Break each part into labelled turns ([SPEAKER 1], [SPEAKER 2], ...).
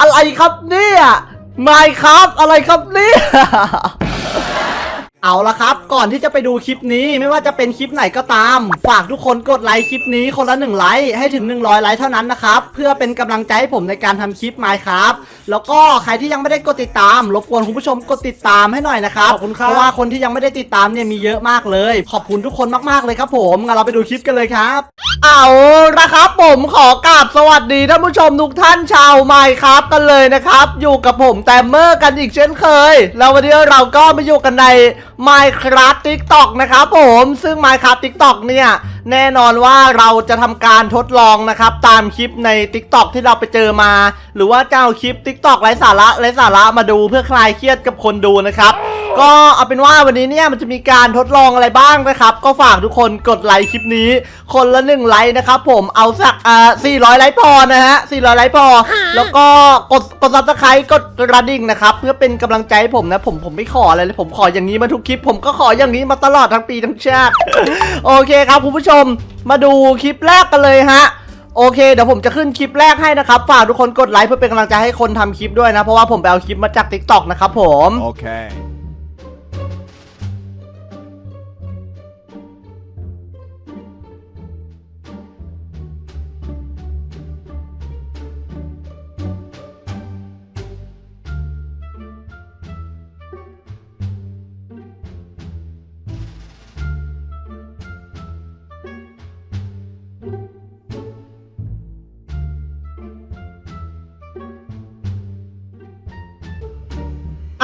[SPEAKER 1] อะไรครับเนี่ยไม่ครับอะไรครับเนี่ย เอาละครับ ก่อนที่จะไปดูคลิปนี้ไม่ว่าจะเป็นคลิปไหนก็ตาม ฝากทุกคนกดไลค์คลิปนี้คนละหนึ่งไลค์ให้ถึง 100 ไลค์เท่านั้นนะครับ เพื่อเป็นกำลังใจให้ผมในการทำคลิปมาครับ แล้วก็ใครที่ยังไม่ได้กดติดตาม รบกวนคุณผู้ชมกดติดตามให้หน่อยนะครับ
[SPEAKER 2] ขอบคุณครับ
[SPEAKER 1] เพราะว่าคนที่ยังไม่ได้ติดตามเนี่ยมีเยอะมากเลย ขอบคุณทุกคนมากๆเลยครับผมงั้นเราไปดูคลิปกันเลยครับ เอาละครับผมขอกราบสวัสดีท่านผู้ชมทุกท่านชาวไมค์ครับกันเลยนะครับ อยู่กับผมแตมเมอร์กันอีกเช่นเคย แล้ววันนี้เราก็มาอยู่กันใน Minecraft TikTok นะครับผมซึ่ง Minecraft TikTok เนี่ยแน่นอนว่าเราจะทำการทดลองนะครับตามคลิปใน TikTok ที่เราไปเจอมา หรือว่าจะเอาคลิป TikTok ไร้สาระไร้สาระมาดูเพื่อคลายเครียดกับคนดูนะครับ ก็เอาเป็นว่าวันนี้เนี่ยมันจะมีการทดลองอะไรบ้างนะครับ ก็ฝากทุกคนกดไลค์คลิปนี้ คนละหนึ่งไลค์นะครับผมเอาสักอ่า400 ไลค์พอนะฮะ400 ไลค์พอ แล้วก็กดกดซับสไครต์กดกระดิ่งนะครับ เพื่อเป็นกำลังใจให้ผมนะผมผมไม่ขออะไรเลยผมขออย่างนี้มาทุกคลิป ผมก็ขออย่างนี้มาตลอดทั้งปีทั้งชาติ โอเคครับคุณผู้ชมมาดูคลิปแรกกันเลยฮะ โอเคเดี๋ยวผมจะขึ้นคลิปแรกให้นะครับฝากทุกคนกดไลค์เพื่อเป็นกำลังใจให้คนทำคลิปด้วยนะ เพราะว่าผมไปเอาคลิปมาจาก t ิ k t o k นะครับผม
[SPEAKER 2] Okay.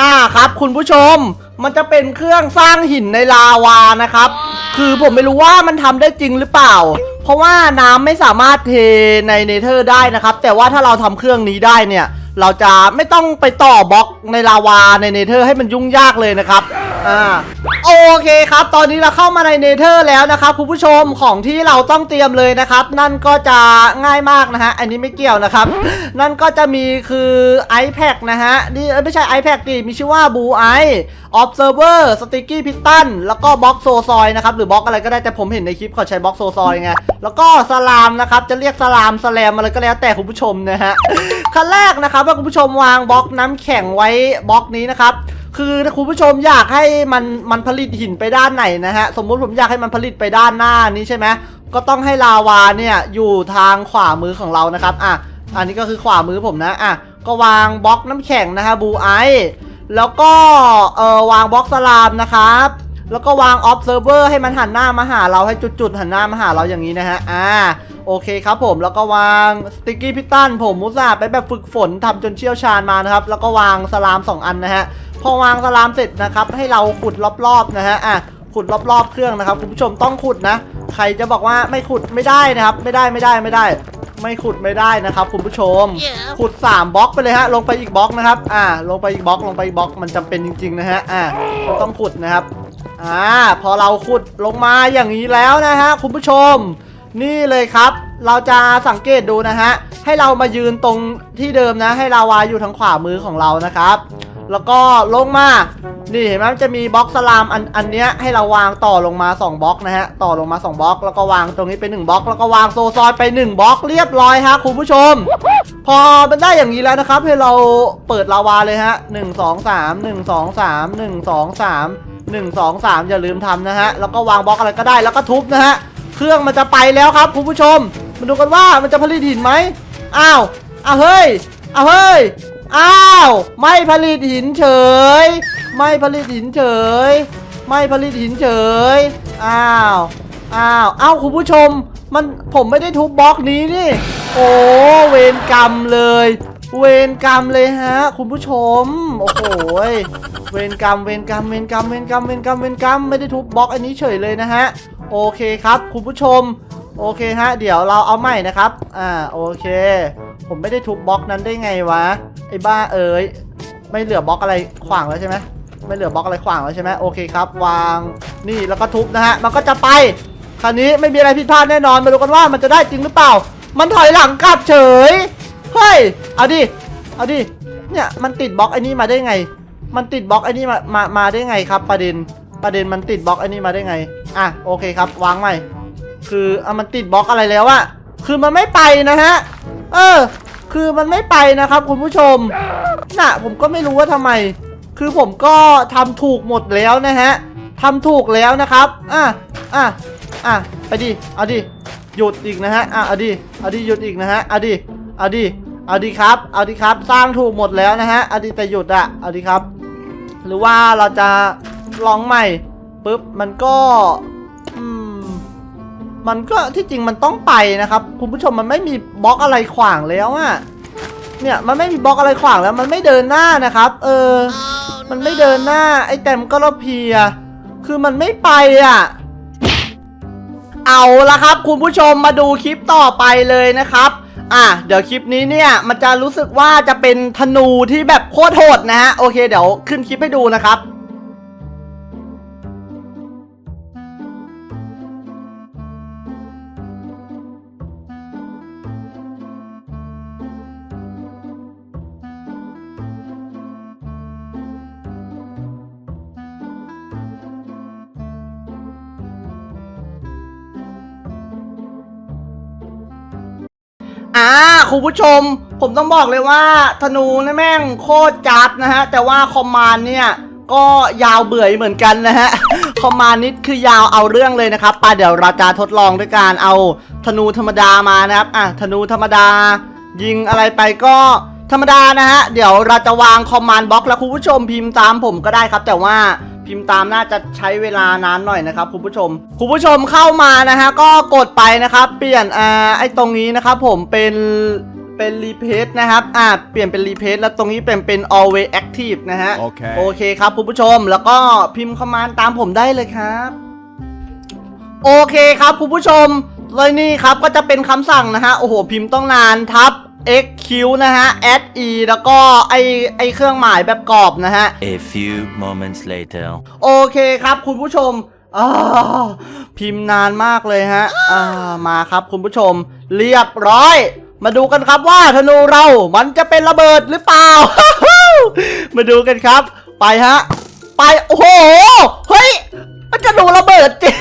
[SPEAKER 1] อ่าครับ คุณผู้ชมมันจะเป็นเครื่องสร้างหินในลาวานะครับ คือผมไม่รู้ว่ามันทำได้จริงหรือเปล่า เพราะว่าน้ำไม่สามารถเทในเนเธอร์ได้นะครับ แต่ว่าถ้าเราทำเครื่องนี้ได้เนี่ย เราจะไม่ต้องไปต่อบล็อกในลาวาในเนเธอร์ให้มันยุ่งยากเลยนะครับอ่า โอเคครับ ตอนนี้เราเข้ามาในเนเธอร์แล้วนะครับคุณผู้ชมของที่เราต้องเตรียมเลยนะครับ นั่นก็จะง่ายมากนะฮะ อันนี้ไม่เกี่ยวนะครับ นั่นก็จะมีคือ iPad นะฮะ นี่ไม่ใช่ iPad ดิมีชื่อว่า Blue Eye Observer Sticky Piston แล้วก็บล็อกโซซอยนะครับ หรือบล็อกอะไรก็ได้แต่ผมเห็นในคลิปเขาใช้บล็อกโซซอยไง แล้วก็สลามนะครับ จะเรียกสลามสแลมอะไรก็แล้วแต่คุณผู้ชมนะฮะขั้นแรกนะครับว่าคุณผู้ชมวางบล็อกน้ำแข็งไว้บล็อกนี้นะครับ คือถ้าคุณผู้ชมอยากให้มันมันผลิตหินไปด้านไหนนะฮะ สมมุติผมอยากให้มันผลิตไปด้านหน้านี้ใช่ไหมก็ต้องให้ลาวาเนี่ยอยู่ทางขวามือของเรานะครับอะอันนี้ก็คือขวามือผมนะอะก็วางบล็อกน้ำแข็งนะฮะบูไอแล้วก็เออวางบล็อกสลามนะครับ แล้วก็วาง observer ให้มันหันหน้ามาหาเราให้จุดๆหันหน้ามาหาเราอย่างนี้นะฮะ อ่า โอเคครับผม แล้วก็วาง sticky piston ผมมุตส่าห์ไปแบบฝึกฝนทำจนเชี่ยวชาญมานะครับ แล้วก็วางสลาม 2 อันนะฮะ พอวางสลามเสร็จนะครับ ให้เราขุดรอบๆนะฮะ อะ ขุดรอบๆเครื่องนะครับคุณผู้ชมต้องขุดนะ ใครจะบอกว่าไม่ขุดไม่ได้นะครับ ไม่ได้ไม่ได้ไม่ได้ ไม่ขุดไม่ได้นะครับคุณผู้ชม ขุด 3บล็อกไปเลยฮะ ลงไปอีกบล็อกนะครับ อ่า ลงไปอีกบล็อก ลงไปอีกบล็อก มันจำเป็นจริงๆนะฮะ อ่าเราต้องขุดนะครับ อ่าพอเราขุดลงมาอย่างนี้แล้วนะฮะคุณผู้ชม นี่เลยครับ เราจะสังเกตดูนะฮะให้เรามายืนตรงที่เดิมนะ ให้ลาวาอยู่ทางขวามือของเรานะครับ แล้วก็ลงมานี่เห็นไหมมันจะมีบล็อกสลามอันอันเนี้ยให้เราวางต่อลงมา 2บล็อกนะฮะต่อลงมา 2บล็อก แล้วก็วางตรงนี้ไป1บล็อก แล้วก็วางโซซอยไป 1บล็อกเรียบร้อยฮะคุณผู้ชม พอมันได้อย่างนี้แล้วนะครับ ให้เราเปิดลาวาเลยฮะ 1 2 3 1 2 3 1 2 3 1 2 3 อย่าลืมทำนะฮะ แล้วก็วางบล็อกอะไรก็ได้แล้วก็ทุบนะฮะ เครื่องมันจะไปแล้วครับคุณผู้ชม มาดูกันว่ามันจะผลิตหินไหมอ้าวอ้าวเฮ้ยอ้าวเฮ้ยอ้าวไม่ผลิตหินเฉย ไม่ผลิตหินเฉย ไม่ผลิตหินเฉยอ้าวอ้าวอ้าวคุณผู้ชม มันผมไม่ได้ทุบบล็อกนี้นี่ โอ้เวรกรรมเลย เวรกรรมเลยฮะ คุณผู้ชม โอ้โหยเวรกรรมเวรกรรมเวรกรรมเวรกรรมเวรกรรมเวรกรรมไม่ได้ทุบบล็อกอันนี้เฉยเลยนะฮะโอเคครับ คุณผู้ชม โอเคฮะ เดี๋ยวเราเอาใหม่นะครับ อ่าโอเค ผมไม่ได้ทุบบล็อกนั้นได้ไงวะไอ้บ้าเอ๋ยไม่เหลือบล็อกอะไรขวางแล้วใช่ไหมไม่เหลือบล็อกอะไรขวางแล้วใช่ไหมโอเคครับ วางนี่แล้วก็ทุบนะฮะมันก็จะไปคราวนี้ไม่มีอะไรผิดพลาดแน่นอนมาดูกันว่ามันจะได้จริงหรือเปล่า มันถอยหลังกลับเฉย เฮ้ย เอาดิ เอาดิ เนี่ยมันติดบล็อกไอ้นี่มาได้ไง มันติดบล็อกไอ้นี่มา มา มาได้ไงครับ ประเด็น ประเด็นมันติดบล็อกไอ้นี่มาได้ไง อะโอเคครับวางใหม่ คืออะมันติดบล็อกอะไรแล้วอะคือมันไม่ไปนะฮะ เออ คือมันไม่ไปนะครับคุณผู้ชม น่ะผมก็ไม่รู้ว่าทำไม คือผมก็ทำถูกหมดแล้วนะฮะทำถูกแล้วนะครับ อะ อะ อะ ไปดิ เอาดิ หยุดอีกนะฮะ อะ เอาดิ เอาดิ หยุดอีกนะฮะ เอาดิ เอาดิ เอาดิครับ เอาดิครับ สร้างถูกหมดแล้วนะฮะ เอาดิแต่หยุดอะเอาดิครับ หรือว่าเราจะลองใหม่ปุ๊บ มันก็อืมมันก็ที่จริงมันต้องไปนะครับ คุณผู้ชมมันไม่มีบล็อกอะไรขวางแล้วอะเนี่ยมันไม่มีบล็อกอะไรขวางแล้ว มันไม่เดินหน้านะครับ เออ มันไม่เดินหน้า ไอ้แต้มก็รเพีย คือมันไม่ไปอะ เอาละครับ คุณผู้ชมมาดูคลิปต่อไปเลยนะครับ อะเดี๋ยวคลิปนี้เนี่ยมันจะรู้สึกว่าจะเป็นธนูที่แบบโคตรโหดนะฮะโอเคเดี๋ยวขึ้นคลิปให้ดูนะครับ อ่าคุณผู้ชม ผมต้องบอกเลยว่าธนูนี่แม่งโคตรจัดนะฮะ แต่ว่าคอมมานเนี่ยก็ยาวเบื่อเหมือนกันนะฮะ คอมมานนิดคือยาวเอาเรื่องเลยนะครับปาเดี๋ยวเราจะทดลองด้วยการเอาธนูธรรมดามานะครับ อะธนูธรรมดา ยิงอะไรไปก็ ธรรมดานะฮะ เดี๋ยวเราจะวางคอมมานด์บล็อกแล้วคุณผู้ชมพิมพ์ตามผมก็ได้ครับ แต่ว่าพิมพ์ตามน่าจะใช้เวลานานหน่อยนะครับคุณผู้ชม คุณผู้ชมเข้ามานะฮะก็กดไปนะครับ เปลี่ยนอ่าไอ้ตรงนี้นะครับผมเป็นเป็นรีเพสนะครับ อ่า เปลี่ยนเป็นรีเพสแล้วตรงนี้เป็นเป็น always active นะฮะ
[SPEAKER 2] โอเค
[SPEAKER 1] โอเคครับคุณผู้ชม แล้วก็พิมพ์คอมมานด์ตามผมได้เลยครับ โอเคครับคุณผู้ชมเลยนี่ครับก็จะเป็นคำสั่งนะฮะ โอ้โห พิมพ์ต้องนานทับ xq นะฮะ add e แล้วก็ไอไอเครื่องหมายแบบกรอบนะฮะ
[SPEAKER 3] A few moments later.
[SPEAKER 1] โอเคครับคุณผู้ชมอ่าพิมพ์นานมากเลยฮะอ่ามาครับคุณผู้ชม เรียบร้อย มาดูกันครับว่าธนูเรา มันจะเป็นระเบิดหรือเปล่า มาดูกันครับ ไปฮะ ไป โอ้โห เฮ้ย มันจะดูระเบิดจริง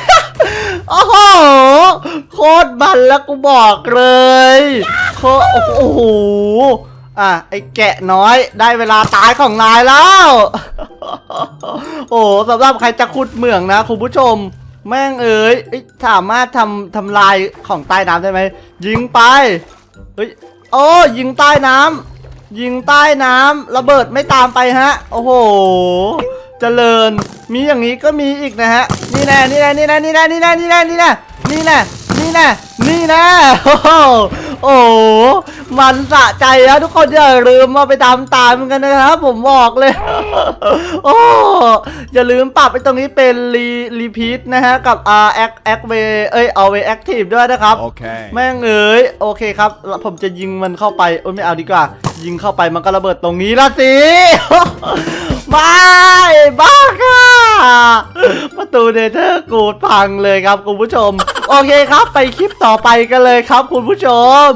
[SPEAKER 1] โอ้โห โคตรมันแล้วกูบอกเลยโคโอ้โห อะ ไอ้แกะน้อยได้เวลาตายของนายแล้ว โอ้โหสำหรับใครจะขุดเหมืองนะคุณผู้ชม แม่งเอ๋ยเอ้ยสามารถทำทำลายของใต้น้ำได้ไหม ยิงไป เฮ้ย โอ้ยิงใต้น้ำยิงใต้น้ำระเบิดไม่ตามไปฮะ โอ้โห เจริญ มีอย่างนี้ก็มีอีกนะฮะ นี่แน่นี่แน่นี่แน่นี่แน่นี่แน่นี่แน่นี่แน่นี่แน่นี่แน่นี่แน่โอ้โหโอ้โหมันสะใจแล้วทุกคนอย่าลืมมาไปตามตามกันนะครับผมบอกเลย โอ้อย่าลืมปรับไปตรงนี้เป็นรีรีพีทนะฮะ กับ R X X W เอ้ยเอา W Active ด้วยนะครับ
[SPEAKER 2] Okay.
[SPEAKER 1] แม่งเอ๋ยโอเคครับแล้วผมจะยิงมันเข้าไป โอ้ยไม่เอาดีกว่า ยิงเข้าไปมันก็ระเบิดตรงนี้ละสิ บายบ้าค่ะ ประตูเนเธอร์กูดพังเลยครับคุณผู้ชม โอเคครับไปคลิปต่อไปกันเลยครับคุณผู้ชม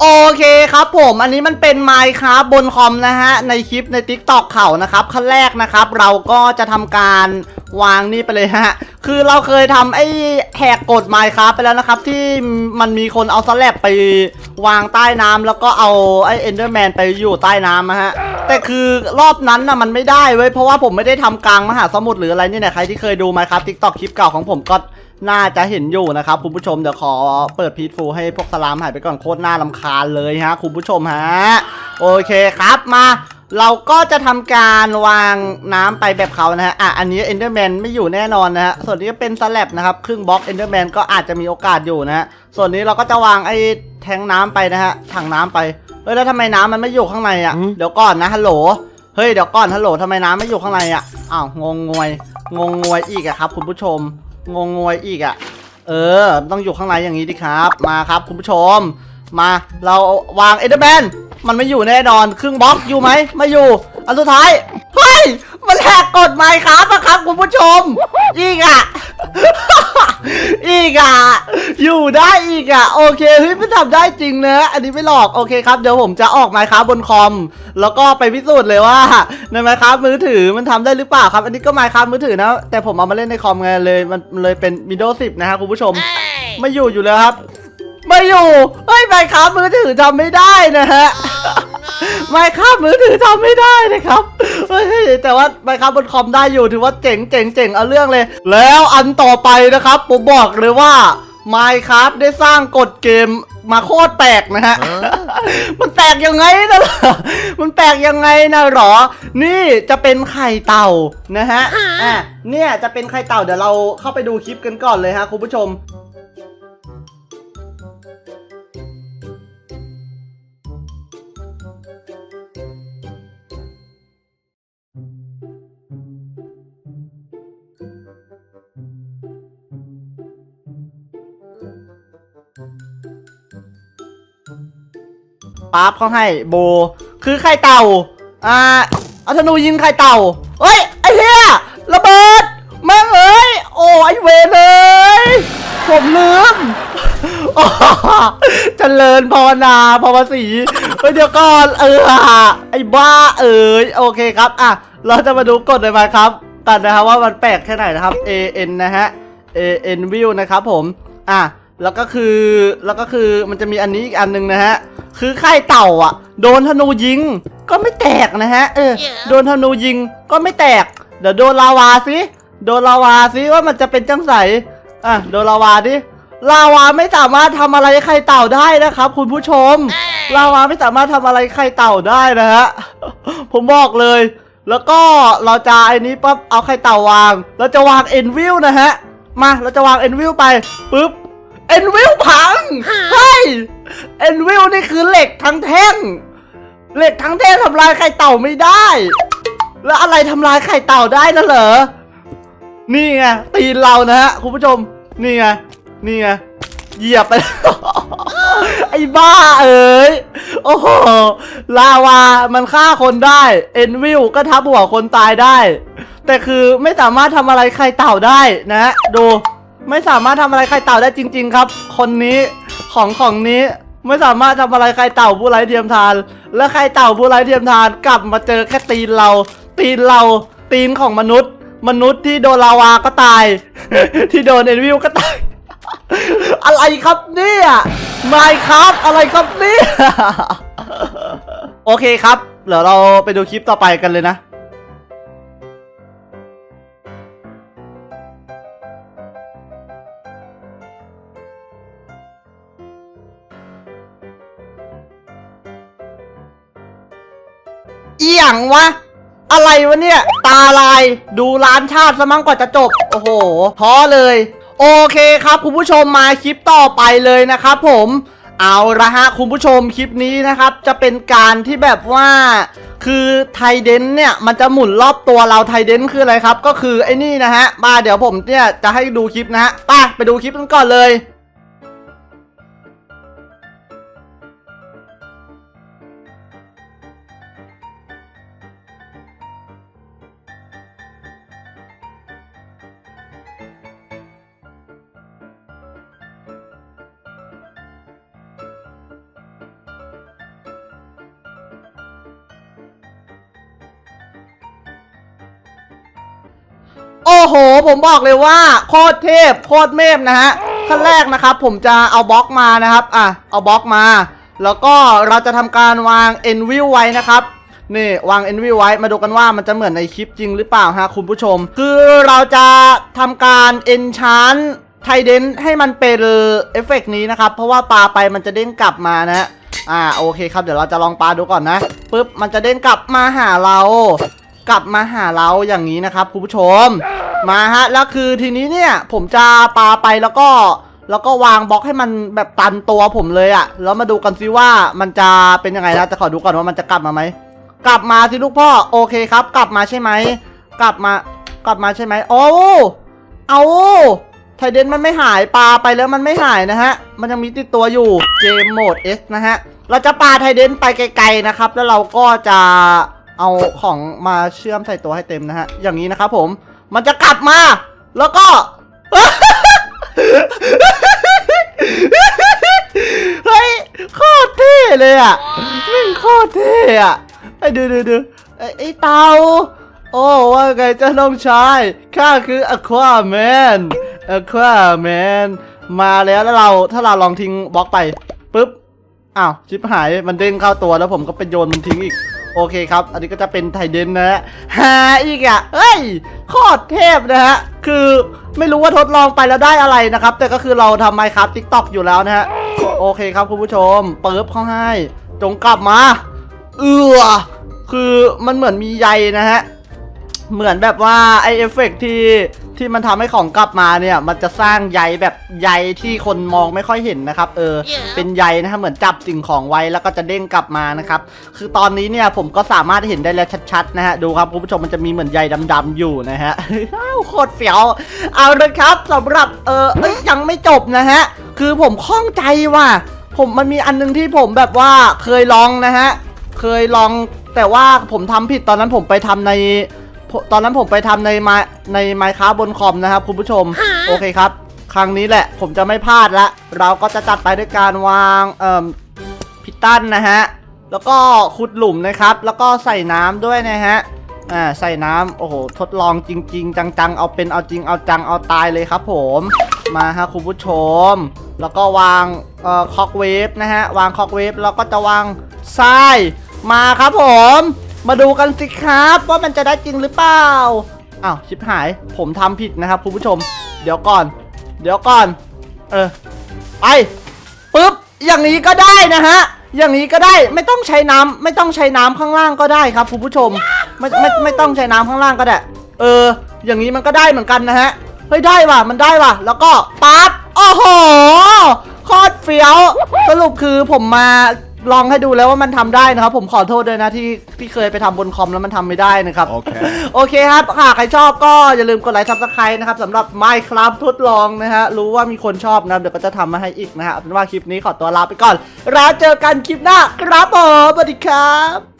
[SPEAKER 1] โอเคครับผมอันนี้มันเป็น Minecraft บนคอมนะฮะ ในคลิปใน TikTok เขานะครับขั้นแรกนะครับ เราก็จะทำการวางนี่ไปเลยฮะ คือเราเคยทำไอ้แหกกฎ Minecraft ไปแล้วนะครับ ที่มันมีคนเอาสแลบไปวางใต้น้ำแล้วก็เอาไอ้ Enderman ไปอยู่ใต้น้ำนะฮะ แต่คือรอบนั้นนะมันไม่ได้เว้ยเพราะว่าผมไม่ได้ทำกลางมหาสมุทรหรืออะไรนี่เนี่ยใครที่เคยดู Minecraft TikTok คลิปเก่าของผมก็ น่าจะเห็นอยู่นะครับคุณผู้ชมเดี๋ยวขอเปิดพีทฟูให้พวกสลามหายไปก่อนโคตรน่าลำคาญเลยฮะคุณผู้ชมฮะโอเคครับมาเราก็จะทำการวางน้ำไปแบบเขานะฮะ อะ อันนี้ Enderman ไม่อยู่แน่นอนนะฮะ ส่วนนี้ก็เป็นสแลบนะครับ ครึ่งบล็อก Enderman ก็อาจจะมีโอกาสอยู่นะฮะ ส่วนนี้เราก็จะวางไอ้แทงน้ำไปนะฮะ ถังน้ำไป เฮ้ย แล้วทำไมน้ำมันไม่อยู่ข้างในอะ
[SPEAKER 2] อืม
[SPEAKER 1] เดี๋ยวก่อนนะฮัลโหล เฮ้ย เดี๋ยวก่อนฮัลโหลทำไมน้ำไม่อยู่ข้างในอะ อ้าว งงงวย งงงวยอีกอะครับ คุณผู้ชม งงงวยอีกอะเออ ต้องอยู่ข้างในอย่างนี้ดิครับ มาครับคุณผู้ชม มาเราวางเอเดอร์แมนมันไม่อยู่แน่นอนครึ่งบล็อกอยู่ไหมไม่อยู่ อันสุดท้ายเฮ้ยมันแหกกฎไมค์ครับอะครับคุณผู้ชมอีกอะ อีกอะ อยู่ได้อีกอะ โอเคเฮ้ยไม่ทำได้จริงนะ อันนี้ไม่หลอกโอเคครับเดี๋ยวผมจะออกไมค์ครับบนคอม แล้วก็ไปพิสูจน์เลยว่าในไมค์ครับมือถือมันทำได้หรือเปล่าครับ อันนี้ก็ไมค์ครับมือถือนะ แต่ผมเอามาเล่นในคอมไงเลยมันมันเลยเป็น Windows 10 นะฮะคุณผู้ชม ไม่อยู่อยู่แล้วครับ ไม่อยู่เฮ้ยไมค์ครับมือถือทำไม่ได้นะฮะไม่ครับมือถือทำไม่ได้นะครับ เฮ้ยแต่ว่าไม่ครับบนคอมได้อยู่ถือว่าเจ๋งเจ๋งเจ๋งเอาเรื่องเลย แล้วอันต่อไปนะครับผมบอกเลยว่า Minecraft ได้สร้างกฎเกมมาโคตรแปลกนะฮะ มันแปลกยังไงนะล่ะมันแปลกยังไงนะหรอ นี่จะเป็นไข่เต่านะฮะ อะ เนี่ยจะเป็นไข่เต่าเดี๋ยวเราเข้าไปดูคลิปกันก่อนเลยฮะคุณผู้ชม ปั๊บเขาให้โบ คือไข่เต่า อ่าเอาธนูยิงไข่เต่าเอ้ย ไอ้เหี้ยระเบิดแม่งเอ้ย โอ้ไอเวรเลย ผมลืมโอ้เจริญภาวนาภาวสีเดี๋ยวก่อนเออไอ้บ้าเอ๋ยโอเคครับ อะ เราจะมาดูกฎเลยไหมครับกันนะครับว่ามันแปลกแค่ไหนนะครับ A N นะฮะ A N view นะครับผม อะ แล้วก็คือ แล้วก็คือมันจะมีอันนี้อีกอันหนึงนะฮะ คือไข่เต่าอะ โดนธนูยิง ก็ไม่แตกนะฮะ เออ โดนธนูยิงก็ไม่แตก เดี๋ยวโดนลาวาสิ โดนลาวาสิว่ามันจะเป็นจังไสอะ โดนลาวาดิ ลาวาไม่สามารถทำอะไรไข่เต่าได้นะครับ คุณผู้ชม ลาวาไม่สามารถทำอะไรไข่เต่าได้นะฮะ ผมบอกเลย แล้วก็เราจะไอ้นี้ปั๊บเอาไข่เต่าวาง เราจะวางเอ็นวิวนะฮะ มา เราจะวางเอ็นวิวไปปุ๊บ เอ็นวิวพัง เฮ้ย เอ็นวิวนี่คือเหล็กทั้งแท่ง เหล็กทั้งแท่งทำลายไข่เต่าไม่ได้ แล้วอะไรทำลายไข่เต่าได้นะเหรอ นี่ไงตีนเรานะฮะคุณผู้ชม นี่ไง นี่ไง เหยียบไป ไอ้บ้าเอ๋ย โอ้โห ลาวา มันฆ่าคนได้ เอ็นวิวก็ทับหัวคนตายได้ แต่คือไม่สามารถทำอะไรไข่เต่าได้นะ ดู ไม่สามารถทำอะไรไข่เต่าได้จริง ๆ ครับ คนนี้ ของของนี้ไม่สามารถทำอะไรไข่เต่าผู้ไร้เทียมทาน และไข่เต่าผู้ไร้เทียมทานกลับมาเจอแค่ตีนเรา ตีนเราตีนของมนุษย์ มนุษย์ที่โดนลาวาก็ตาย ที่โดนเอ็นวิวก็ตาย อะไรครับเนี่ยไม่ครับอะไรครับเนี่ยโอเคครับเดี๋ยวเราไปดูคลิปต่อไปกันเลยนะ เอียงวะ อะไรวะเนี่ย ตาลายดูร้านชาติซะมั้งกว่าจะจบ โอ้โหท้อเลย โอเคครับคุณผู้ชมมาคลิปต่อไปเลยนะครับผมเอาละฮะคุณผู้ชมคลิปนี้นะครับ จะเป็นการที่แบบว่าคือไทเดนเนี่ยมันจะหมุนรอบตัวเราไทเดนคืออะไรครับ ก็คือไอ้นี่นะฮะมาเดี๋ยวผมเนี่ยจะให้ดูคลิปนะฮะไปไปดูคลิปกันก่อนเลย โอ้โห ผมบอกเลยว่าโคตรเทพโคตรเมพนะฮะขั้นแรกนะครับ ผมจะเอาบล็อกมานะครับ อะ เอาบล็อกมา แล้วก็เราจะทำการวาง n v i e w ไว้นะครับนี่วาง n v i e w ไว้มาดูกันว่ามันจะเหมือนในคลิปจริงหรือเปล่าฮะคุณผู้ชม คือเราจะทำการ enchant ไทเดนให้มันเป็นเอฟเฟกต์นี้นะครับ เพราะว่าปลาไปมันจะเด้งกลับมานะฮะอ่าโอเคครับเดี๋ยวเราจะลองปลาดูก่อนนะปุ๊บมันจะเด้งกลับมาหาเรา กลับมาหาเราอย่างนี้นะครับคุณผู้ชม มาฮะแล้วคือทีนี้เนี่ยผมจะปาไปแล้วก็แล้วก็วางบล็อกให้มันแบบตันตัวผมเลยอะแล้วมาดูกันซิว่ามันจะเป็นยังไงนะจะขอดูก่อนว่ามันจะกลับมาไหมกลับมาสิลูกพ่อโอเคครับ กลับมาใช่ไหมกลับมากลับมาใช่ไหมโอ้เอาไทเดนมันไม่หายปลาไปแล้วมันไม่หายนะฮะ มันยังมีติดตัวอยู่เกมโหมด S นะฮะ เราจะปลาไทเดนไปไกลๆนะครับ แล้วเราก็จะ เอาของมาเชื่อมใส่ตัวให้เต็มนะฮะ อย่างนี้นะครับผม มันจะกลับมา แล้วก็ เฮ้ยโคตรเท่เลยอะม่งโคตรเท่อะไอ้ดูดูดูไอ้ไอ้เตา โอ้ว่าไงเจ้าน้องชาย ข้าคืออควาแมนอควาแมนมาแล้วแล้วเราถ้าเราลองทิ้งบล็อกไปปุ๊บ อ้าวชิบหายมันเด้งเข้าตัวแล้วผมก็ไปโยนมันทิ้งอีก โอเคครับ อันนี้ก็จะเป็นไทเดนนะฮะหาอีกอะเฮ้ยโคตรเทพนะฮะ คือไม่รู้ว่าทดลองไปแล้วได้อะไรนะครับ แต่ก็คือเราทำไมครับทิกตอกอยู่แล้วนะฮะ โอเคครับคุณผู้ชม เปิบเข้าให้ จงกลับมา เอือคือมันเหมือนมีใยนะฮะ เหมือนแบบว่าไอเอฟเฟกต์ที่ที่มันทำให้ของกลับมาเนี่ย มันจะสร้างใยแบบใยที่คนมองไม่ค่อยเห็นนะครับ เออเป็นใยนะครับเหมือนจับสิ่งของไว้แล้วก็จะเด้งกลับมานะครับ คือตอนนี้เนี่ยผมก็สามารถเห็นได้แล้วชัดๆนะฮะดูครับคุณผู้ชมมันจะมีเหมือนใยดำๆอยู่นะฮะอ้าวโคตรเฟี้ยวเอาเลยครับสำหรับเออเอ้ยยังไม่จบนะฮะคือผมข้องใจว่า ผมมันมีอันนึงที่ผมแบบว่าเคยลองนะฮะเคยลองแต่ว่าผมทำผิดตอนนั้นผมไปทำใน ตอนนั้นผมไปทำในมาในไมค้าบนคอมนะครับ คุณผู้ชม โอเคครับ ครั้งนี้แหละผมจะไม่พลาดละ เราก็จะจัดไปด้วยการวางเอ่อพิตันนะฮะ แล้วก็ขุดหลุมนะครับ แล้วก็ใส่น้ำด้วยนะฮะ อ่าใส่น้ำโอ้โหทดลองจริง ๆ จังๆ เอาเป็นเอาจริงเอาจังเอาตายเลยครับ ผม มาฮะคุณผู้ชม แล้วก็วางเอ่อคอกเวฟนะฮะ วางคอกเวฟแล้วก็จะวางทรายมาครับผม มาดูกันสิครับว่ามันจะได้จริงหรือเปล่าอ้าวชิบหายผมทำผิดนะครับคุณผู้ชม เดี๋ยวก่อน เดี๋ยวก่อน เออไปปุ๊บอย่างนี้ก็ได้นะฮะอย่างนี้ก็ได้ไม่ต้องใช้น้ำไม่ต้องใช้น้ำข้างล่างก็ได้ครับคุณผู้ชมไม่ไม่ไม่ต้องใช้น้ำข้างล่างก็ได้เออ อย่างนี้มันก็ได้เหมือนกันนะฮะเฮ้ยได้ว่ะมันได้ว่ะ แล้วก็ปั๊บโอ้โหโคตรเฟี้ยวสรุปคือผมมา ลองให้ดูแล้วว่ามันทำได้นะครับ ผมขอโทษด้วยนะที่ที่เคยไปทำบนคอมแล้วมันทำไม่ได้นะครับ
[SPEAKER 2] Okay.
[SPEAKER 1] โอเคครับหากใครชอบก็อย่าลืมกดไลค์ซับสไครต์นะครับสำหรับ Minecraft ทดลองนะฮะ รู้ว่ามีคนชอบนะเดี๋ยวก็จะทำมาให้อีกนะฮะเอาเป็นว่าคลิปนี้ขอตัวลาไปก่อน แล้วเจอกันคลิปหน้าครับผมสวัสดีครับ